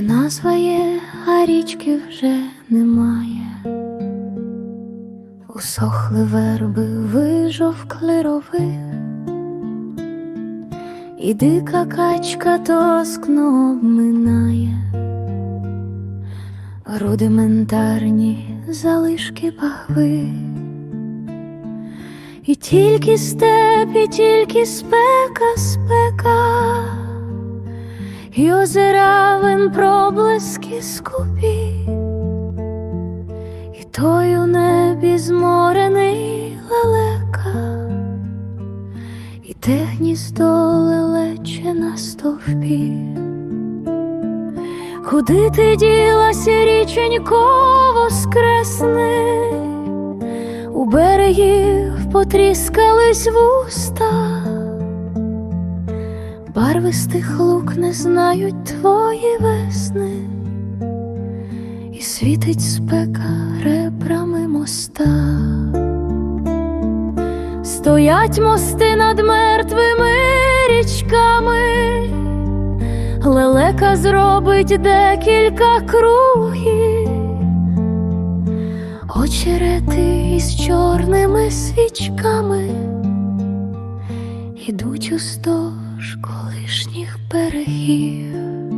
назва є, а річки вже немає. Усохли верби, вижовкли рови, і дика качка тоскно обминає, рудиментарні залишки пахви. І тільки степ, і тільки спека, спека, і озеравин проблиски скупі, і той у небі зморений лелека, і те гніздо лелече на стовпі. Куди ти ділася, річенько воскресни? У берегів потріскались вуста, барвистих лук не знають твої весни, і світить спека ребрами моста. Стоять мости над мертвими річками, лелека зробить декілька кругів. Очерети із чорними свічками ідуть вздовж колишніх берегів.